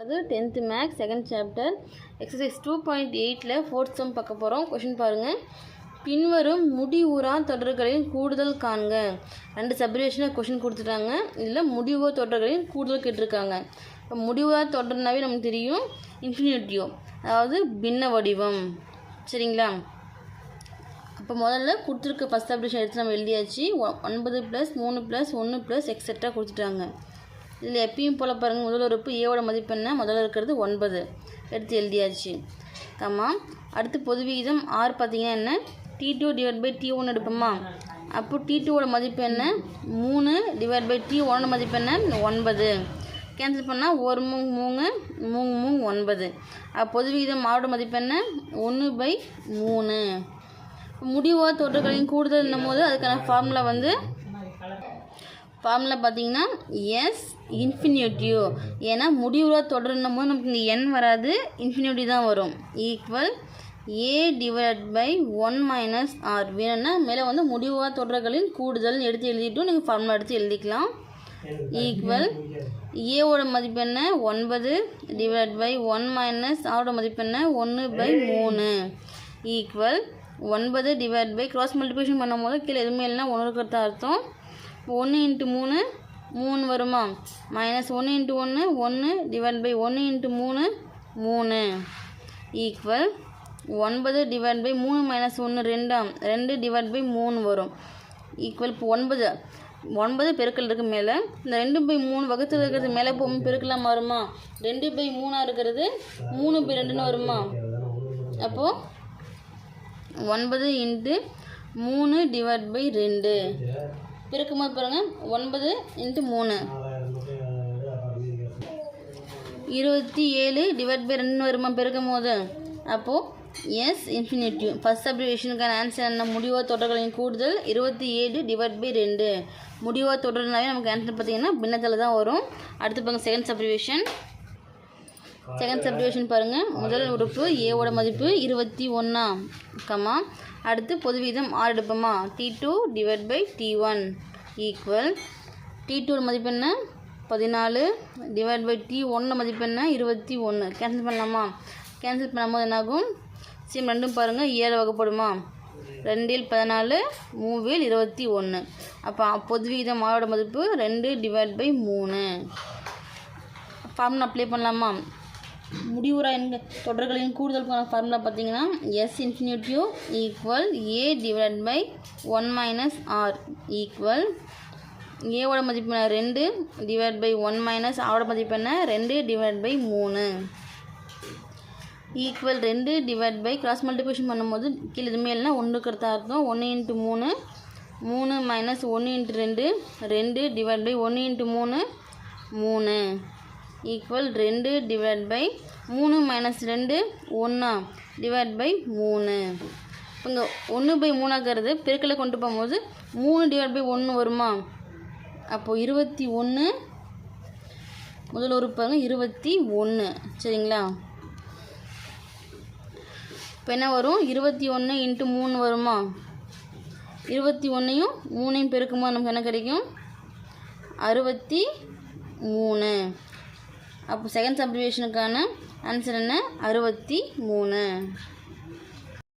அது tenth maths second chapter exercise two point எயிட்டில் fourth sum பார்க்க போகிறோம் கொஷின் பாருங்கள் பின்வரும் முடிவுறா தொடர்களின் கூடுதல் காண்க. ரெண்டு சப்ரிவேஷனில் கொஷின் கொடுத்துட்டாங்க. இதில் முடிவு தொடர்களின் கூடுதல் கேட்டிருக்காங்க. இப்போ முடிவுறா தொடர்னாவே நமக்கு தெரியும் இன்ஃபினிட்டியோ அதாவது பின்ன வடிவம். சரிங்களா? அப்போ முதல்ல கொடுத்துருக்க ஃபஸ்ட் அப்ளிகேஷன் எடுத்து நம்ம எழுதியாச்சு. ஒ- ஒன்பது ப்ளஸ் மூணு ப்ளஸ் ஒன்று ப்ளஸ் எக்ஸெட்ரா கொடுத்துட்டாங்க. இதில் எப்பயும் போல் பாருங்கள் முதல் உறுப்பு ஏவோட மதிப்பு என்ன? முதல்ல இருக்கிறது ஒன்பது. எடுத்து எழுதியாச்சு. கம்மா. அடுத்து பொது விகிதம் ஆறு பார்த்தீங்கன்னா என்ன? T two divide by T one எடுப்போமா? அப்போ டி டூவோட மதிப்பு என்ன? மூணு டிவைட் பை டி ஒன்னோட மதிப்பு என்ன? ஒன்பது. கேன்சல் பண்ணால் ஒரு மூங் மூணு மூணு மூணு ஒன்பது. அப்போ பொது விகிதம் ஆறோட மதிப்பு என்ன? ஒன்று பை மூணு. முடிவோ தொற்றுகளையும் கூடுதல் போது அதுக்கான ஃபார்முலா வந்து ஃபார்முலா பார்த்தீங்கன்னா எஸ் இன்ஃபினிட்டிவ் ஏன்னா முடிவுறா தொடரணும் போது நமக்கு இங்கே என் வராது இன்ஃபினிட்டி தான் வரும். Equal A divide by one minus R வேணும்னா மேலே வந்து முடிவா தொடர்களின் கூடுதல் எடுத்து எழுதிட்டும் நீங்கள் ஃபார்முலா எடுத்து எழுதிக்கலாம். ஈக்குவல் ஏவோட மதிப்பு என்ன? ஒன்பது டிவைட் பை ஒன் மைனஸ் ஆரோட மதிப்பு என்ன? ஒன்று பை மூணு. ஈக்குவல் ஒன்பது டிவைட் பை க்ராஸ் மல்டிப்ளிகேஷன் பண்ணும்போது கீழே எதுவுமே இல்லைன்னா ஒன்று இருக்கிறதா அர்த்தம். ஒன்று இன்ட்டு மூணு மூணு வருமா? மைனஸ் ஒன்று இன்ட்டு ஒன்று ஒன்று டிவைட் பை ஒன்று இன்ட்டு மூணு மூணு. ஈக்குவல் ஒன்பது டிவைட் பை மூணு மைனஸ் ஒன்று ரெண்டாம் ரெண்டு டிவைட் பை மூணு வரும். ஈக்குவல் இப்போ ஒன்பது. ஒன்பது பெருக்கல் இருக்கு மேலே இந்த ரெண்டு பை மூணு வகுத்தில் இருக்கிறது மேலே போகும் பெருக்கலாம் வருமா ரெண்டு பை மூணாக இருக்கிறது மூணு பை ரெண்டுன்னு வருமா? அப்போது ஒன்பது இன்ட்டு மூணு டிவைட் பை ரெண்டு. பிறக்கும்போது பாருங்கள் ஒன்பது இன்ட்டு மூணு. இருபத்தி ஏழு டிவைட் பை ரெண்டு வருமா பெருக்கும் போது அப்போது எஸ் இன்ஃபினிட்டிவ் ஃபஸ்ட் அப்ரிவேஷனுக்கான ஆன்சர் என்ன? முடிவோ தொடர்களின் கூடுதல். இருபத்தி ஏழு டிவைட் பை ரெண்டு. முடிவோ தொடர்னாவே நமக்கு ஆன்சர் பார்த்தீங்கன்னா பின்னத்தில் தான் வரும். அடுத்து பாருங்கள் செகண்ட் சப்ரிவேஷன் செகண்ட் சப்டிவிஷன் பாருங்கள் முதல் உறுப்பு ஏவோட மதிப்பு இருபத்தி ஒன்றா கமா அடுத்து பொது வீதம் ஆறு எடுப்போமா T two divide by T one equal T two மதிப்பு என்ன? பதினாலு. டிவைட் பை டி ஒன்று மதிப்பு என்ன? இருபத்தி ஒன்று கேன்சல் பண்ணலாமா? கேன்சல் பண்ணும்போது என்னாகும்? சிம் ரெண்டும் பாருங்கள் ஏழு வகைப்படுமா? ரெண்டில் பதினாலு மூவில் இருபத்தி ஒன்று அப்போ பொது விகிதம் ஆறோட மதிப்பு ரெண்டு டிவைட் பை மூணு. ஃபார்ம்னு அப்ளை பண்ணலாமா? முடிவுறா என்க தொடர்களின் கூடுதல் ஃபார்முலா பார்த்தீங்கன்னா S infinity equal A divide by one minus R equal ஏவோட மதிப்பு என்ன? ரெண்டு டிவைட் பை ஒன் மைனஸ் ஆவோட மதிப்பு என்ன? ரெண்டு டிவைட் பை மூணு. ஈக்குவல் ரெண்டு டிவைட் பை கிராஸ் மல்டிபிகேஷன் பண்ணும்போது கீழே எதுவுமே இல்லைனா ஒன்று அடுத்த அர்த்தம். ஒன்று இன்ட்டு மூணு மூணு மைனஸ் ஒன்று இன்ட்டு ரெண்டு ரெண்டு டிவைட் பை ஒன்று இன்ட்டு மூணு மூணு. ஈக்குவல் ரெண்டு டிவைட் பை மூணு மைனஸ் ரெண்டு ஒன்றா டிவைட் பை மூணு. இப்போ இங்கே ஒன்று பை மூணாக்கிறது பெருக்கலை கொண்டு போகும்போது மூணு டிவைட் பை ஒன்று வருமா? அப்போது இருபத்தி ஒன்று முதல் உறுப்பாங்க இருபத்தி ஒன்று சரிங்களா? இப்போ என்ன வரும்? இருபத்தி ஒன்று இன்ட்டு மூணு வருமா? இருபத்தி ஒன்றையும் மூணையும் பெருக்கும்போது நமக்கு என்ன கிடைக்கும்? அறுபத்தி மூணு. அப்போ செகண்ட் சப்ரிவேஷனுக்கான ஆன்சர் என்ன? அறுபத்தி மூணு.